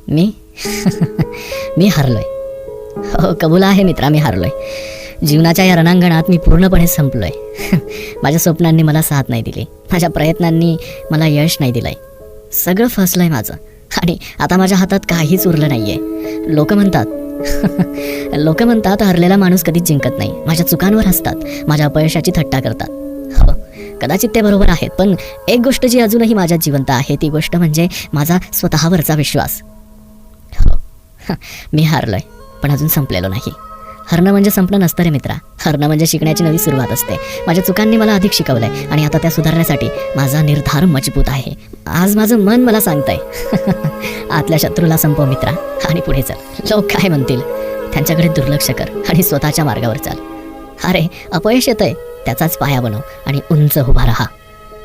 मी? मी हरलोय. हो कबूल आहे मित्रा मी हरलोय. जीवनाच्या या रणांगणात मी पूर्णपणे संपलोय. माझ्या स्वप्नांनी मला साथ नाही दिली. माझ्या प्रयत्नांनी मला यश नाही दिलंय. सगळं फसलंय माझं. आणि आता माझ्या हातात काहीच उरलं नाहीये. लोक म्हणतात लोक म्हणतात हरलेला माणूस कधीच जिंकत नाही. माझ्या चुकांवर हसतात. माझ्या अपयशाची थट्टा करतात. हो कदाचित ते बरोबर आहेत पण एक गोष्ट जी अजूनही माझ्यात जिवंत आहे ती गोष्ट म्हणजे माझा स्वतःवरचा विश्वास. मी हारलोय पण अजून संपलेलो नाही. हरणं म्हणजे संपणं नसतं रे मित्रा. हरणं म्हणजे शिकण्याची नवी सुरुवात असते. माझ्या चुकांनी मला अधिक शिकवलंय आणि आता त्या सुधारण्यासाठी माझा निर्धार मजबूत आहे. आज माझं मन मला सांगतंय. आतल्या शत्रूला संपव मित्रा आणि पुढे चल. लोक काय म्हणतील? त्यांच्याकडे दुर्लक्ष कर आणि स्वतःच्या मार्गावर चाल. अरे अपयश येतंय. त्याचाच पाया बनव आणि उंच उभा राहा.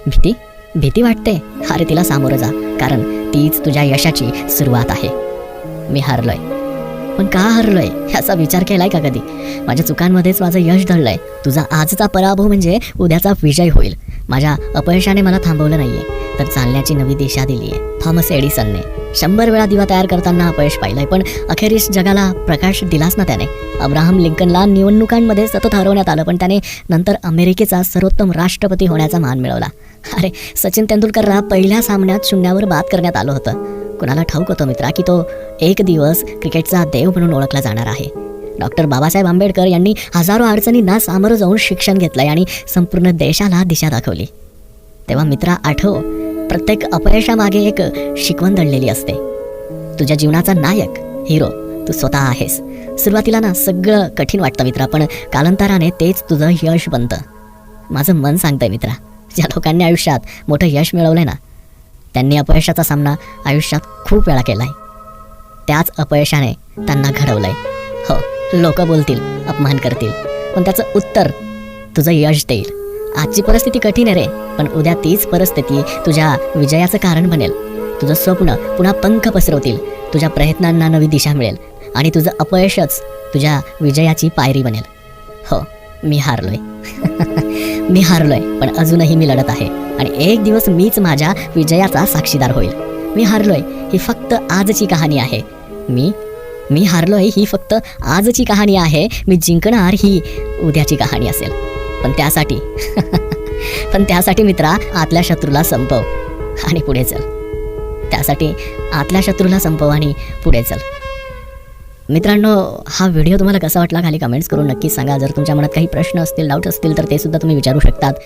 भीती? भीती वाटते. अरे तिला सामोरं जा. कारण तीच तुझ्या यशाची सुरुवात आहे. मी हारलोय. पण का हरलोय? ह्याचा विचार केलाय का कधी? माझ्या चुकांमध्येच माझं यश दडलंय तुझा आजचा पराभव म्हणजे उद्याचा विजय होईल. माझ्या अपयशाने मला थांबवलं नाहीये तर चालण्याची नवी दिशा दिली आहे थॉमस एडिसनने. शंभर वेळा दिवा तयार करताना अपयश पाहिलंय पण अखेरीस जगाला प्रकाश दिलाच ना त्याने. अब्राहम लिंकनला निवडणुकांमध्ये सतत हरवण्यात आलं पण त्याने नंतर अमेरिकेचा सर्वोत्तम राष्ट्रपती होण्याचा मान मिळवला. अरे सचिन तेंडुलकरला पहिल्या सामन्यात शून्यावर बाद करण्यात आलं होतं. कुणाला ठाऊक होतं मित्रा की तो एक दिवस क्रिकेटचा देव म्हणून ओळखला जाणार आहे. डॉक्टर बाबासाहेब आंबेडकर यांनी हजारो अडचणींना सामोरं जाऊन शिक्षण घेतलं आणि संपूर्ण देशाला दिशा दाखवली. तेव्हा मित्रा आठव प्रत्येक अपयशामागे एक शिकवण दडलेली असते. तुझ्या जीवनाचा नायक हिरो तू स्वतः आहेस. सुरुवातीला ना सगळं कठीण वाटतं मित्रा पण कालांतराने तेच तुझं यश बनतं. माझं मन सांगतंय मित्रा ज्या लोकांनी आयुष्यात मोठं यश मिळवलंय ना त्यांनी अपयशाचा सामना आयुष्यात खूप वेळा केलाय. त्याच अपयशाने त्यांना घडवलंय. हो लोक बोलतील अपमान करतील पण त्याचं उत्तर तुझं यश देईल. आजची परिस्थिती कठीण आहे रे पण उद्या तीच परिस्थिती तुझ्या विजयाचं कारण बनेल. तुझं स्वप्न पुन्हा पंख पसरवतील तुझ्या प्रयत्नांना नवी दिशा मिळेल आणि तुझं अपयशच तुझ्या विजयाची पायरी बनेल. हो मी हारलोय. मी हारलोय पण अजूनही मी लढत आहे. आणि एक दिवस मीच माझ्या विजयाचा साक्षीदार होईल. मी हारलोय ही फक्त आजची कहाणी आहे. मी मी हारलोय ही फक्त आजची कहाणी आहे. मी जिंकणार ही उद्याची कहाणी असेल. पण त्यासाठी पण त्यासाठी मित्रा आतल्या शत्रूला संपव आणि पुढे चल. त्यासाठी आतल्या शत्रूला संपव आणि पुढे चल. मित्रांनो हा व्हिडिओ तुम्हाला कसा वाटला खाली कमेंट्स करून नक्की सांगा. जर तुमच्या मनात काही प्रश्न असतील डाऊट असतील तर ते सुद्धा तुम्ही विचारू शकतात.